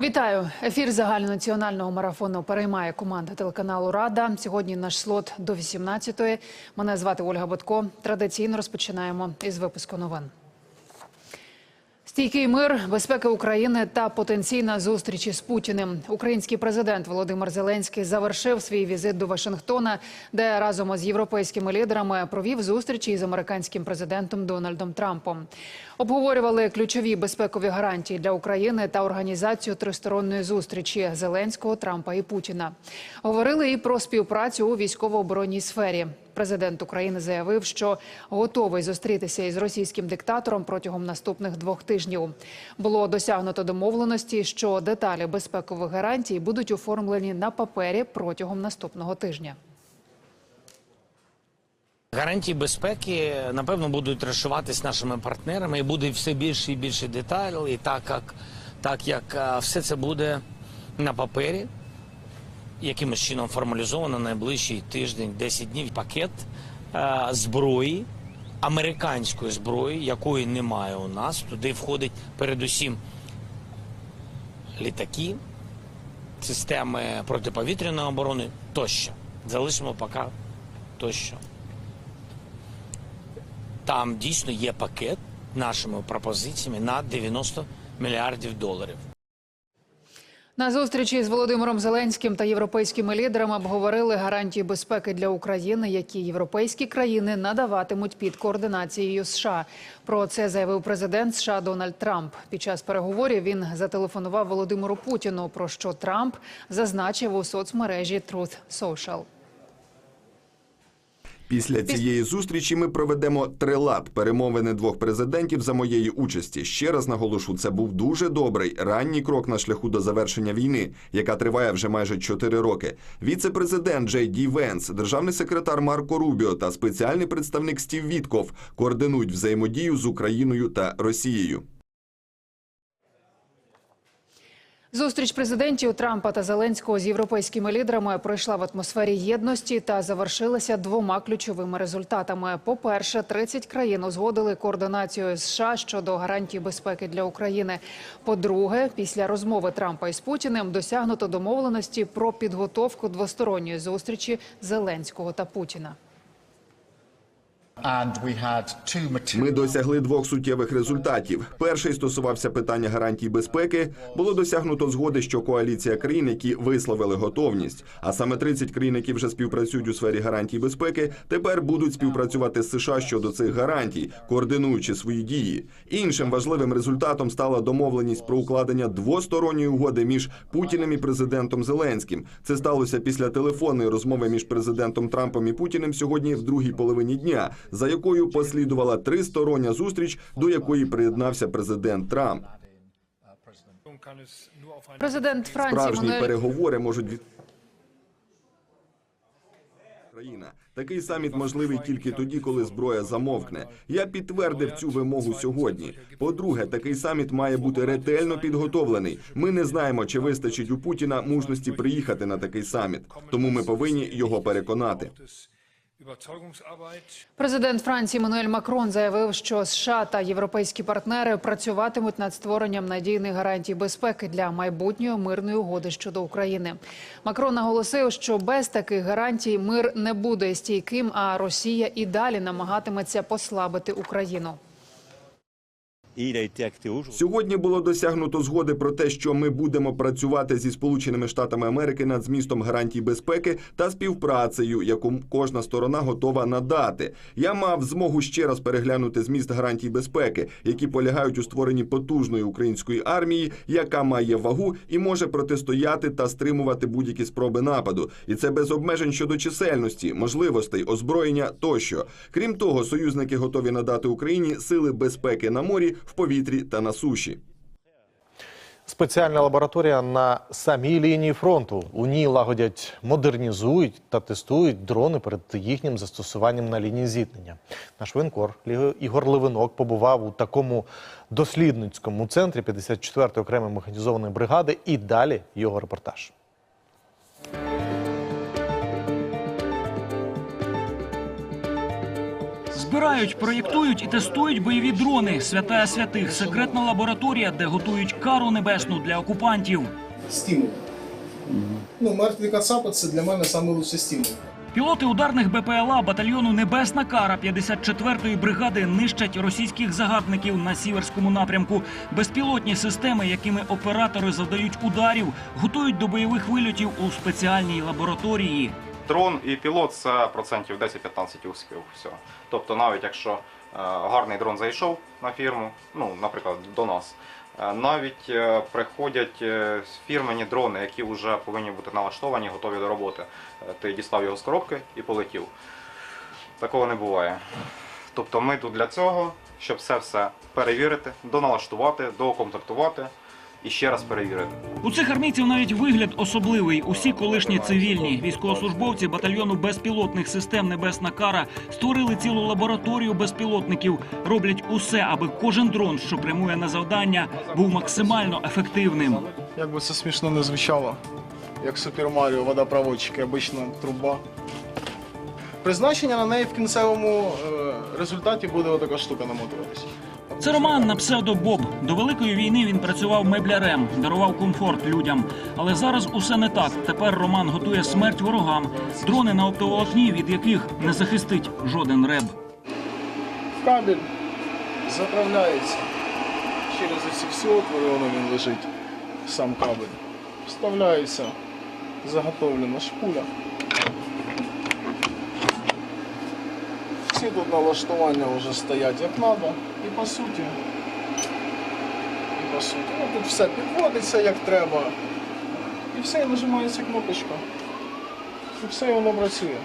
Вітаю! Ефір загальнонаціонального марафону переймає команда телеканалу Рада. Сьогодні наш слот до 18-ї. Мене звати Ольга Бодко. Традиційно розпочинаємо із випуску новин. Стійкий мир, безпека України та потенційна зустріч із Путіним. Український президент Володимир Зеленський завершив свій візит до Вашингтона, де разом із європейськими лідерами провів зустрічі із американським президентом Дональдом Трампом. Обговорювали ключові безпекові гарантії для України та організацію тристоронної зустрічі Зеленського, Трампа і Путіна. Говорили і про співпрацю у військово-оборонній сфері. Президент України заявив, що готовий зустрітися із російським диктатором протягом наступних двох тижнів. Було досягнуто домовленості, що деталі безпекових гарантій будуть оформлені на папері протягом наступного тижня. Гарантії безпеки напевно будуть розшиватись нашими партнерами, і буде все більше і більше деталей, так як, так як все це буде на папері, якимось чином формалізовано найближчий тиждень, 10 днів пакет а, зброї, американської зброї, якої немає у нас. Туди входить передусім літаки, системи протиповітряної оборони тощо. Залишимо поки тощо. Там дійсно є пакет нашими пропозиціями на 90 мільярдів доларів. На зустрічі з Володимиром Зеленським та європейськими лідерами обговорили гарантії безпеки для України, які європейські країни надаватимуть під координацією США. Про це заявив президент США Дональд Трамп. Під час переговорів він зателефонував Володимиру Путіну. Про що Трамп зазначив у соцмережі Truth Social. Після цієї зустрічі ми проведемо трилад перемовини двох президентів за моєї участі. Ще раз наголошу, це був дуже добрий ранній крок на шляху до завершення війни, яка триває вже майже чотири роки. Віце-президент Джей Ді Венс, державний секретар Марко Рубіо та спеціальний представник Стів Вітков координують взаємодію з Україною та Росією. Зустріч президентів Трампа та Зеленського з європейськими лідерами пройшла в атмосфері єдності та завершилася двома ключовими результатами. По-перше, 30 країн узгодили координацію США щодо гарантій безпеки для України. По-друге, після розмови Трампа із Путіним досягнуто домовленості про підготовку двосторонньої зустрічі Зеленського та Путіна. Ми досягли двох суттєвих результатів. Перший стосувався питання гарантій безпеки. Було досягнуто згоди, що коаліція країн, які висловили готовність, а саме 30 країн, які вже співпрацюють у сфері гарантій безпеки, тепер будуть співпрацювати з США щодо цих гарантій, координуючи свої дії. Іншим важливим результатом стала домовленість про укладення двосторонньої угоди між Путіним і президентом Зеленським. Це сталося після телефонної розмови між президентом Трампом і Путіним сьогодні в другій половині дня, за якою послідувала тристороння зустріч, до якої приєднався президент Трамп. Президент Франції Справжні Мануель переговори можуть від країна. Такий саміт можливий тільки тоді, коли зброя замовкне. Я підтвердив цю вимогу сьогодні. По-друге, такий саміт має бути ретельно підготовлений. Ми не знаємо, чи вистачить у Путіна мужності приїхати на такий саміт. Тому ми повинні його переконати. Президент Франції Мануель Макрон заявив, що США та європейські партнери працюватимуть над створенням надійних гарантій безпеки для майбутньої мирної угоди щодо України. Макрон наголосив, що без таких гарантій мир не буде стійким, а Росія і далі намагатиметься послабити Україну. Сьогодні було досягнуто згоди про те, що ми будемо працювати зі Сполученими Штатами Америки над змістом гарантій безпеки та співпрацею, яку кожна сторона готова надати. Я мав змогу ще раз переглянути зміст гарантій безпеки, які полягають у створенні потужної української армії, яка має вагу і може протистояти та стримувати будь-які спроби нападу. І це без обмежень щодо чисельності, можливостей, озброєння тощо. Крім того, союзники готові надати Україні сили безпеки на морі, в повітрі та на суші. Спеціальна лабораторія на самій лінії фронту. У ній лагодять, модернізують та тестують дрони перед їхнім застосуванням на лінії зіткнення. Наш воєнкор Ігор Левинок побував у такому дослідницькому центрі 54-ї окремої механізованої бригади. І далі його репортаж. Збирають, проєктують і тестують бойові дрони. Святая святих, секретна лабораторія, де готують кару небесну для окупантів. стимул. Ну, мертві кацапи це для мене найкращий стимул. Пілоти ударних БПЛА батальйону Небесна кара 54-ї бригади нищать російських загарбників на сіверському напрямку. Безпілотні системи, якими оператори завдають ударів, готують до бойових вильотів у спеціальній лабораторії. Дрон і пілот це процентів 10-15 успіх. Все. Тобто, навіть якщо е, гарний дрон зайшов на фірму, ну, наприклад, до нас, е, навіть е, приходять фірмені дрони, які вже повинні бути налаштовані, готові до роботи. Ти дістав його з коробки і полетів. Такого не буває. Тобто ми тут для цього, щоб все все перевірити, доналаштувати, доукомплектувати і ще раз перевірити. У цих армійців навіть вигляд особливий. Усі колишні цивільні військовослужбовці батальйону безпілотних систем Небесна кара створили цілу лабораторію безпілотників. Роблять усе, аби кожен дрон, що прямує на завдання, був максимально ефективним. Як би це смішно не звучало, як Супер Маріо, водопроводчик, і обична труба. Призначення на неї в кінцевому е, результаті буде отака штука намотуватися. Це Роман на псевдо Боб. До великої війни він працював меблярем, дарував комфорт людям. Але зараз усе не так. Тепер Роман готує смерть ворогам. Дрони на оптоволокні, від яких не захистить жоден реб. Кабель заправляється через ці всі отвори, воно він лежить, сам кабель. Вставляється заготовлена шпуля. Всі тут налаштування вже стоять як треба. І по суті. І по суті. Ну, тут все підводиться як треба. І все, і нажимається кнопочка. І все і воно працює.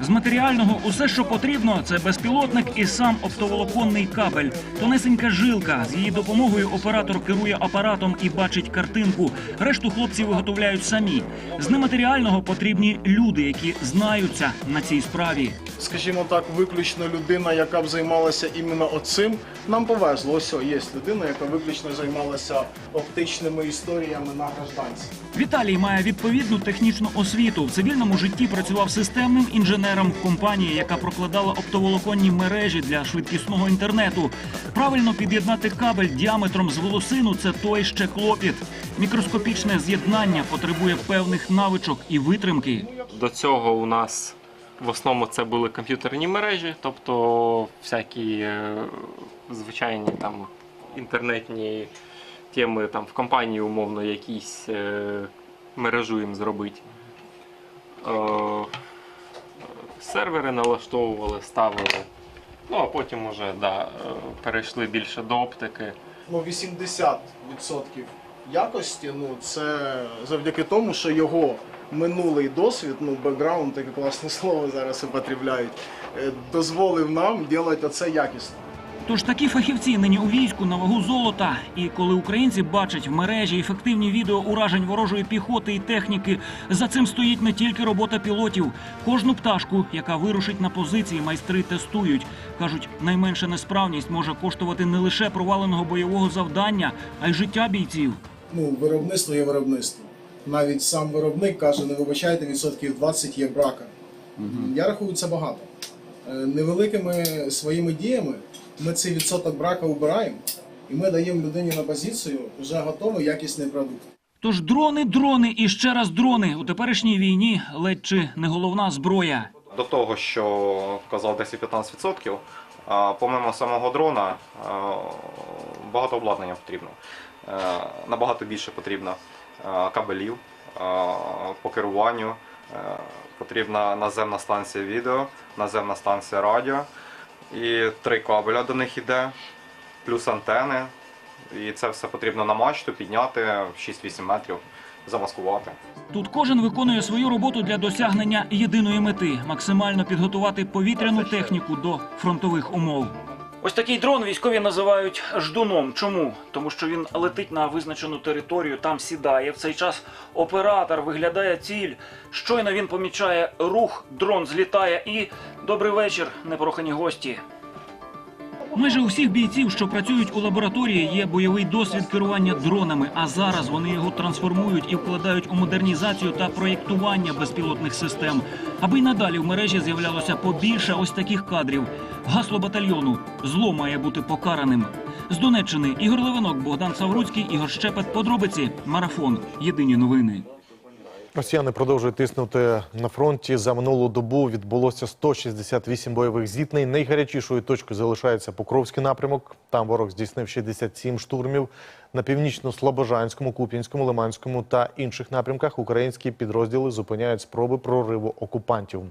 З матеріального усе, що потрібно, це безпілотник і сам оптоволоконний кабель. Тонесенька жилка. З її допомогою оператор керує апаратом і бачить картинку. Решту хлопці виготовляють самі. З нематеріального потрібні люди, які знаються на цій справі. скажімо так, виключно людина, яка б займалася іменно оцим. Нам повезло. Ось є людина, яка виключно займалася оптичними історіями на гражданці. Віталій має відповідну технічну освіту. В цивільному житті працював системним інженером в компанії, яка прокладала оптоволоконні мережі для швидкісного інтернету. Правильно під'єднати кабель діаметром з волосину це той ще клопіт. Мікроскопічне з'єднання потребує певних навичок і витримки. До цього у нас в основному це були комп'ютерні мережі, тобто всякі е, звичайні там інтернетні теми там в компанії умовно якісь е, мережу їм зробити. Сервери налаштовували, ставили. Ну а потім вже да, е, перейшли більше до оптики. Ну, 80% якості, ну це завдяки тому, що його минулий досвід, ну бекграунд, таке класне слово зараз употребляють, е, дозволив нам робити оце якісно. Тож такі фахівці нині у війську на вагу золота. І коли українці бачать в мережі ефективні відео уражень ворожої піхоти і техніки, за цим стоїть не тільки робота пілотів. Кожну пташку, яка вирушить на позиції, майстри тестують. кажуть, найменша несправність може коштувати не лише проваленого бойового завдання, а й життя бійців. Ну, виробництво є виробництво. Навіть сам виробник каже, не вибачайте, відсотків 20 є брака. Я рахую це багато. Е, Невеликими своїми діями ми цей відсоток брака убираємо, і ми даємо людині на позицію вже готовий якісний продукт. Тож дрони, дрони і ще раз дрони у теперішній війні ледь чи не головна зброя. До того, що казав 10-15%, а, помимо самого дрона, багато обладнання потрібно. Е, Набагато більше потрібно кабелів по керуванню, е, потрібна наземна станція відео, наземна станція радіо. І три кабеля до них йде, плюс антени. І це все потрібно на мачту підняти 6-8 метрів, замаскувати. Тут кожен виконує свою роботу для досягнення єдиної мети максимально підготувати повітряну техніку до фронтових умов. Ось такий дрон військові називають ждуном. Чому? Тому що він летить на визначену територію, там сідає. В цей час оператор виглядає ціль. Щойно він помічає рух, дрон злітає і добрий вечір, непрохані гості. Майже у всіх бійців, що працюють у лабораторії, є бойовий досвід керування дронами. А зараз вони його трансформують і вкладають у модернізацію та проєктування безпілотних систем, аби й надалі в мережі з'являлося побільше ось таких кадрів. Гасло батальйону зло має бути покараним. З Донеччини Ігор Левинок, Богдан Савруцький, Ігор Щепет. Подробиці. Марафон. Єдині новини. Росіяни продовжують тиснути на фронті. За минулу добу відбулося 168 бойових зіткнень. Найгарячішою точкою залишається Покровський напрямок. Там ворог здійснив 67 штурмів. На північно-слобожанському, Куп'янському, Лиманському та інших напрямках українські підрозділи зупиняють спроби прориву окупантів.